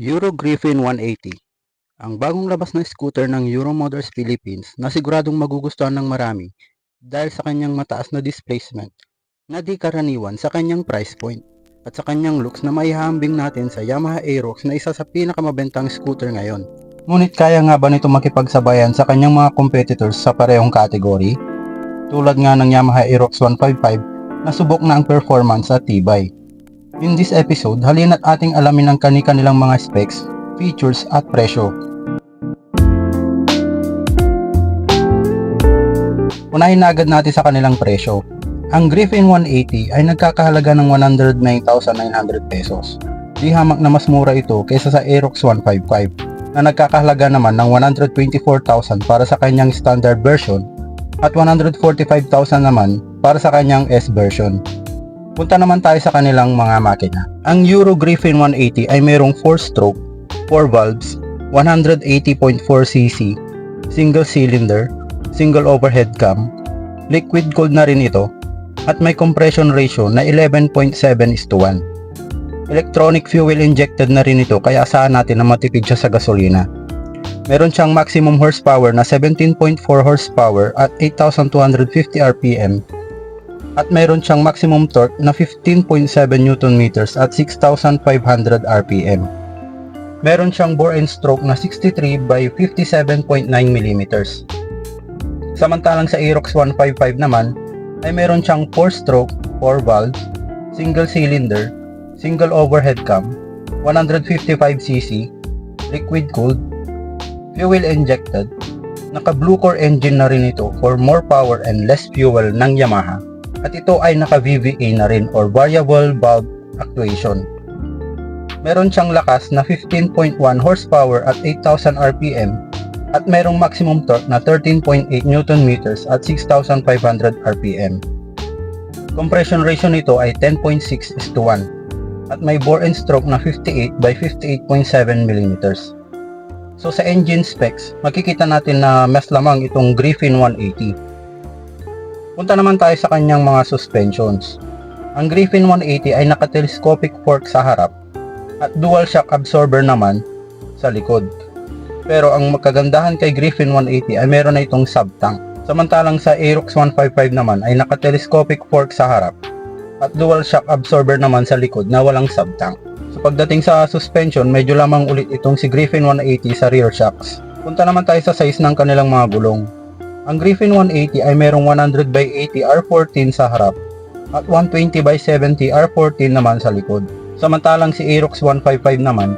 Euro Griffin 180 Ang bagong labas na scooter ng Euro Motors Philippines na siguradong magugustuhan ng marami dahil sa kanyang mataas na displacement na di karaniwan sa kanyang price point at sa kanyang looks na maihahambing natin sa Yamaha Aerox na isa sa pinakamabentang scooter ngayon. Ngunit kaya nga ba nito makipagsabayan sa kanyang mga competitors sa parehong kategory? Tulad nga ng Yamaha Aerox 155 na subok na ang performance at tibay. In this episode, halina't ating alamin ang kani-kanilang mga specs, features at presyo. Unahin na agad natin sa kanilang presyo. Ang Griffin 180 ay nagkakahalaga ng 109,900 pesos. Di hamak na mas mura ito kaysa sa Aerox 155 na nagkakahalaga naman ng 124,000 para sa kanyang standard version at 145,000 naman para sa kanyang S version. Punta naman tayo sa kanilang mga makina. Ang Euro Griffin 180 ay mayroong 4-stroke, 4 valves, 180.4cc, single cylinder, single overhead cam, liquid cooled na rin ito, at may compression ratio na 11.7 is to 1. Electronic fuel injected na rin ito kaya asahan natin na matipid siya sa gasolina. Meron siyang maximum horsepower na 17.4 horsepower at 8,250 RPM at meron siyang maximum torque na 15.7 Nm at 6,500 RPM. Meron siyang bore and stroke na 63 by 57.9 mm. Samantalang sa Aerox 155 naman ay meron siyang 4-stroke, 4 valve, single cylinder, single overhead cam, 155cc, liquid cooled, fuel injected, naka blue core engine na rin ito for more power and less fuel ng Yamaha at ito ay naka VVA na rin or variable valve actuation. Meron siyang lakas na 15.1 horsepower at 8,000 RPM at merong maximum torque na 13.8 Nm at 6,500 RPM. Compression ratio nito ay 10.6 is to 1 at may bore and stroke na 58 by 58.7 mm. So sa engine specs, makikita natin na mas lamang itong Griffin 180 Punta naman tayo sa kanyang mga suspensions. Ang Griffin 180 ay naka-telescopic fork sa harap at dual shock absorber naman sa likod. Pero ang magkagandahan kay Griffin 180 ay meron na itong sub-tank. Samantalang sa Aerox 155 naman ay naka-telescopic fork sa harap at dual shock absorber naman sa likod na walang sub-tank. So pagdating sa suspension, medyo lamang ulit itong si Griffin 180 sa rear shocks. Punta naman tayo sa size ng kanilang mga gulong. Ang Griffin 180 ay merong 100 by 80 R14 sa harap at 120 by 70 R14 naman sa likod. Samantalang si Aerox 155 naman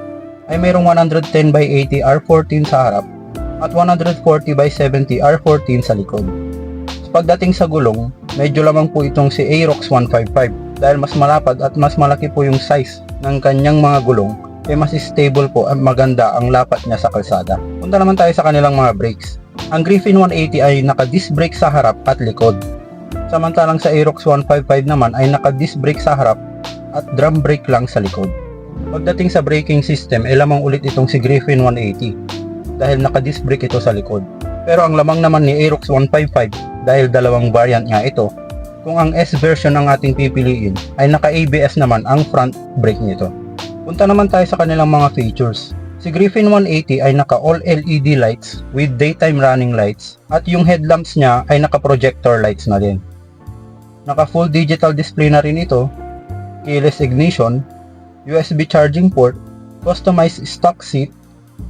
ay merong 110 by 80 R14 sa harap at 140 by 70 R14 sa likod. Pagdating sa gulong, medyo lamang po itong si Aerox 155 dahil mas malapad at mas malaki po yung size ng kanyang mga gulong kaya mas stable po at maganda ang lapat niya sa kalsada. Punta naman tayo sa kanilang mga brakes. Ang Griffin 180 ay naka-disc brake sa harap at likod. Samantalang sa Aerox 155 naman ay naka-disc brake sa harap at drum brake lang sa likod. Pagdating sa braking system ay lamang ulit itong si Griffin 180 dahil naka-disc brake ito sa likod. Pero ang lamang naman ni Aerox 155 dahil dalawang variant nga ito. Kung ang S version ang ating pipiliin ay naka-ABS naman ang front brake nito. Punta naman tayo sa kanilang mga features. Si Griffin 180 ay naka all LED lights with daytime running lights at yung headlamps niya ay naka projector lights na din. Naka full digital display na rin ito, keyless ignition, USB charging port, customized stock seat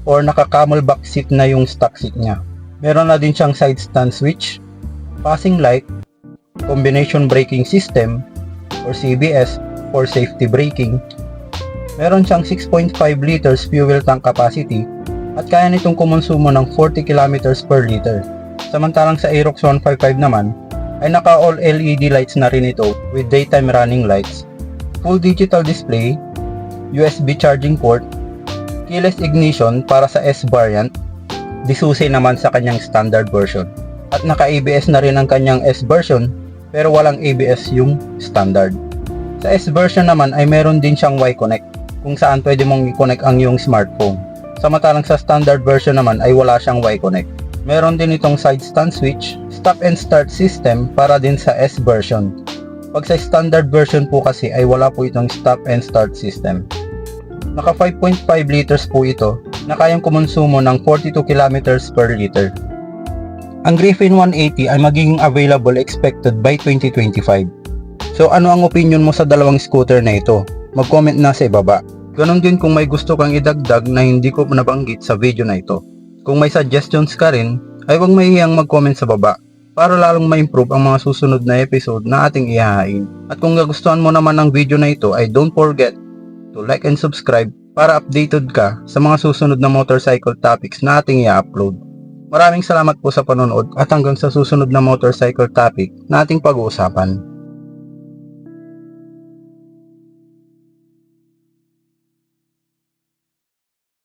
or naka camelback seat na yung stock seat niya. Meron na din siyang side stand switch, passing light, combination braking system or CBS for safety braking, Meron siyang 6.5 liters fuel tank capacity at kaya nitong kumonsumo ng 40 km per liter. Samantalang sa Aerox 155 naman ay naka all LED lights na rin ito with daytime running lights, full digital display, USB charging port, keyless ignition para sa S variant, disuse naman sa kanyang standard version. At naka ABS na rin ang kanyang S version pero walang ABS yung standard. Sa S version naman ay meron din siyang Y-Connect kung saan pwede mong i-connect ang iyong smartphone. Samantalang sa standard version naman ay wala siyang Y-Connect. Meron din itong side stand switch, stop and start system para din sa S version. Pag sa standard version po kasi ay wala po itong stop and start system. Naka 5.5 liters po ito na kayang kumonsumo ng 42 kilometers per liter. Ang Griffin 180 ay magiging available expected by 2025. So ano ang opinion mo sa dalawang scooter na ito? Mag-comment na sa ibaba. Ganon din kung may gusto kang idagdag na hindi ko nabanggit sa video na ito. Kung may suggestions ka rin, ay huwag mahihiyang mag-comment sa baba para lalong ma-improve ang mga susunod na episode na ating ihahain. At kung nagustuhan mo naman ang video na ito ay don't forget to like and subscribe para updated ka sa mga susunod na motorcycle topics na ating i-upload. Maraming salamat po sa panonood at hanggang sa susunod na motorcycle topic na ating pag-uusapan.